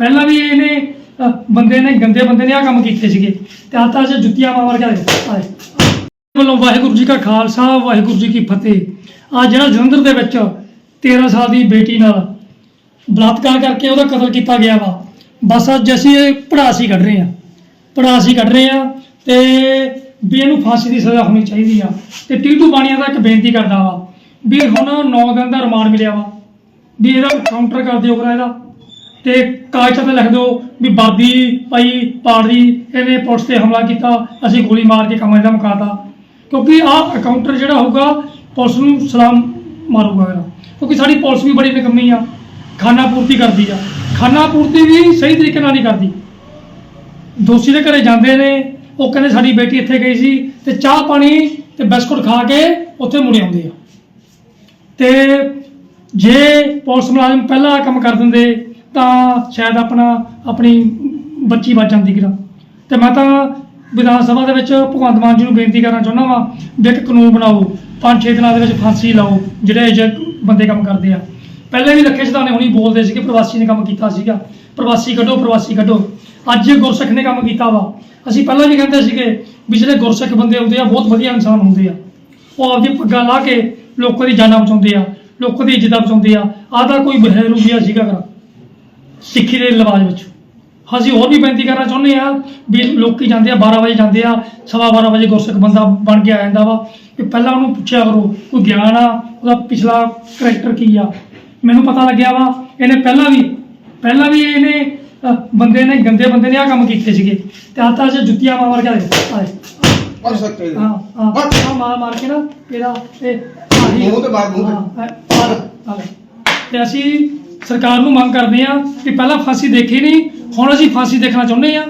ਪਹਿਲਾਂ ਵੀ ਇਹਨੇ ਅ, ਬੰਦੇ ਨੇ ਗੰਦੇ ਬੰਦੇ ਨੇ ਆ ਕੰਮ ਕੀਤੇ ਸੀਗੇ। ਤੇ ਆਹ ਤਾਂ ਜੇ ਜੁੱਤੀਆਂ ਮਾਰ ਕੇ ਆਏ। ਆਏ। ਵੱਲੋਂ ਵਾਹਿਗੁਰੂ ਜੀ ਕਾ ਖਾਲਸਾ ਵਾਹਿਗੁਰੂ ਜੀ ਕੀ ਫਤਿਹ। ਆ ਜਿਹੜਾ ਜਲੰਧਰ ਦੇ ਵਿੱਚ 13 ਸਾਲ ਦੀ ਬੇਟੀ ਨਾਲ ਬਲਾਤਕਾਰ ਕਰਕੇ ਉਹਦਾ ਕਤਲ ਕੀਤਾ ਗਿਆ ਵਾ ਬਸ ਅੱਜ ਅਸੀਂ ਇਹ ਪੜਾਸੀ ਕੱਢ ਰਹੇ ਆ ਪੜਾਸੀ ਕੱਢ ਰਹੇ ਆ ਤੇ ਵੀ ਇਹਨੂੰ ਫਾਂਸੀ ਦੀ ਸਜ਼ਾ ਹੋਣੀ ਚਾਹੀਦੀ ਆ। ਤੇ ਟੀਟੂ ਬਾਣੀਆਂ ਦਾ ਇੱਕ ਬੇਨਤੀ ਕਰਦਾ ਵਾ ਵੀ ਹੁਣ 9 ਦਿਨ ਦਾ ਰਿਮਾਂਡ ਮਿਲਿਆ ਵਾ ਵੀ ਇਹਦਾ ਕਾਊਂਟਰ ਕਰ ਦਿਓ ਕਰਾ ਇਹਦਾ। ਤੇ ਕਾਗਜ਼ਾਂ ਤੇ ਲਿਖ ਦਿਓ ਵੀ ਬਾਦੀ ਭਾਈ ਪਾੜਦੀ ਇਹਨੇ ਪੁਲਿਸ ਤੇ ਹਮਲਾ ਕੀਤਾ, ਅਸੀਂ ਗੋਲੀ ਮਾਰ ਕੇ ਕੰਮ ਇਹਦਾ ਮੁਕਾਤਾ ਕਿਉਂਕਿ ਆਹ ਅਕਾਊਂਟਰ ਜਿਹੜਾ ਹੋਊਗਾ, ਪੁਲਿਸ ਨੂੰ ਸਲਾਮ ਮਾਰੂਗਾ ਇਹਦਾ। ਕਿਉਂਕਿ ਸਾਡੀ ਪੁਲਿਸ ਵੀ ਬੜੀ ਨਿਕੰਮੀ ਆ, ਖਾਨਾ ਪੂਰਤੀ ਕਰਦੀ ਆ। ਖਾਨਾ ਪੂਰਤੀ ਵੀ ਸਹੀ ਤਰੀਕੇ ਨਾਲ ਨਹੀਂ ਕਰਦੀ। ਦੋਸ਼ੀ ਦੇ ਘਰੇ ਜਾਂਦੇ ਨੇ, ਉਹ ਕਹਿੰਦੇ ਸਾਡੀ ਬੇਟੀ ਇੱਥੇ ਗਈ ਸੀ ਤੇ ਚਾਹ ਪਾਣੀ ਤੇ ਬਿਸਕੁਟ ਖਾ ਕੇ ਉੱਥੇ ਮੁੜ ਆਉਂਦੇ ਆ। ਤੇ ਜੇ ਪੁਲਿਸ ਮੁਲਾਜ਼ਮ ਪਹਿਲਾਂ ਕੰਮ ਕਰ ਦਿੰਦੇ ਤਾਂ ਸ਼ਾਇਦ ਆਪਣਾ, ਆਪਣੀ ਬੱਚੀ ਬਚ ਜਾਂਦੀ ਕਿਰਾ ਤੇ ਮੈਂ ਤਾਂ ਵਿਧਾਨ ਸਭਾ ਦੇ ਵਿੱਚ ਭਗਵੰਤ ਮਾਨ ਜੀ ਨੂੰ ਬੇਨਤੀ ਕਰਨਾ ਚਾਹੁੰਦਾ ਵਾਂ ਵੀ ਇੱਕ ਕਾਨੂੰਨ ਬਣਾਓ ਪੰਜ ਛੇ ਦਿਨਾਂ ਦੇ ਵਿੱਚ ਫਾਂਸੀ ਲਾਓ, ਜਿਹੜੇ ਇਹ ਬੰਦੇ ਕੰਮ ਕਰਦੇ ਆ। ਪਹਿਲੇ ਵੀ ਲੱਖੇ ਸਿਧਾਣੇ ਹੁਣੀ ਬੋਲਦੇ ਸੀ ਕਿ ਪ੍ਰਵਾਸੀ ਨੇ ਕੰਮ ਕੀਤਾ ਸੀਗਾ। ਪ੍ਰਵਾਸੀ ਕੱਢੋ ਪ੍ਰਵਾਸੀ ਕੱਢੋ। ਅੱਜ ਗੁਰਸਿੱਖ ਨੇ ਕੰਮ ਕੀਤਾ ਵਾ। ਅਸੀਂ ਪਹਿਲਾਂ ਵੀ ਕਹਿੰਦੇ ਸੀਗੇ ਵੀ ਜਿਹੜੇ ਗੁਰਸਿੱਖ ਬੰਦੇ ਹੁੰਦੇ ਆ, ਬਹੁਤ ਵਧੀਆ ਇਨਸਾਨ ਹੁੰਦੇ ਆ। ਉਹ ਆਪਦੀ ਪੱਗਾਂ ਲਾ ਕੇ ਲੋਕਾਂ ਦੀ ਜਾਨਾਂ ਬਚਾਉਂਦੇ ਆ, ਲੋਕਾਂ ਦੀ ਇੱਜ਼ਤਾਂ ਬਚਾਉਂਦੇ ਆ। ਆਹ ਤਾਂ ਕੋਈ ਬਹਿਰੂਬੀਆ ਸੀਗਾ ਕਰਾ ਸਿੱਖੀ ਦੇ ਲਿਵਾਜ ਵਿੱਚ। ਅਸੀਂ ਹੋਰ ਵੀ ਬੇਨਤੀ ਕਰਨਾ ਚਾਹੁੰਦੇ ਆ ਵੀ ਲੋਕੀ ਜਾਂਦੇ ਆ 12 ਵਜੇ ਜਾਂਦੇ ਆ ਸਵਾ 12 ਵਜੇ ਗੁਰਸਿੱਖ ਬੰਦਾ ਬਣ ਕੇ ਆ ਜਾਂਦਾ ਵਾ। ਕਿ ਪਹਿਲਾਂ ਉਹਨੂੰ ਪੁੱਛਿਆ ਕਰੋ ਕੋਈ ਗਿਆਨ ਆ? ਉਹਦਾ ਪਿਛਲਾ ਕਰੈਕਟਰ ਕੀ ਆ? ਮੈਨੂੰ ਪਤਾ ਲੱਗਿਆ ਵਾ ਇਹਨੇ ਪਹਿਲਾਂ ਵੀ ਪਹਿਲਾਂ ਵੀ ਇਹਨੇ ਬੰਦੇ ਨੇ ਗੰਦੇ ਬੰਦੇ ਨੇ ਆ ਕੰਮ ਕੀਤੇ ਸੀਗੇ। ਤੇ ਆਹ ਤਾਂ ਜੇ ਜੁੱਤੀਆਂ ਮਾਰ ਮਾਰ ਕੇ ਆਏ। ਆਏ ਕਰ ਸਕਦੇ ਹਾਂ ਹਾਂ। ਮਾਰ। ਮਾਰ ਕੇ ਨਾ ਇਹਦਾ ਇਹ ਮੂੰਹ ਮਾਰ, ਮੂੰਹ। ਤੇ ਅਸੀਂ ਸਰਕਾਰ ਨੂੰ ਮੰਗ ਕਰਦੇ ਆ ਕਿ ਪਹਿਲਾਂ ਫਾਂਸੀ ਦੇਖੀ ਨਹੀਂ, ਹੁਣ ਅਸੀਂ ਫਾਂਸੀ ਦੇਖਣਾ ਚਾਹੁੰਦੇ ਆ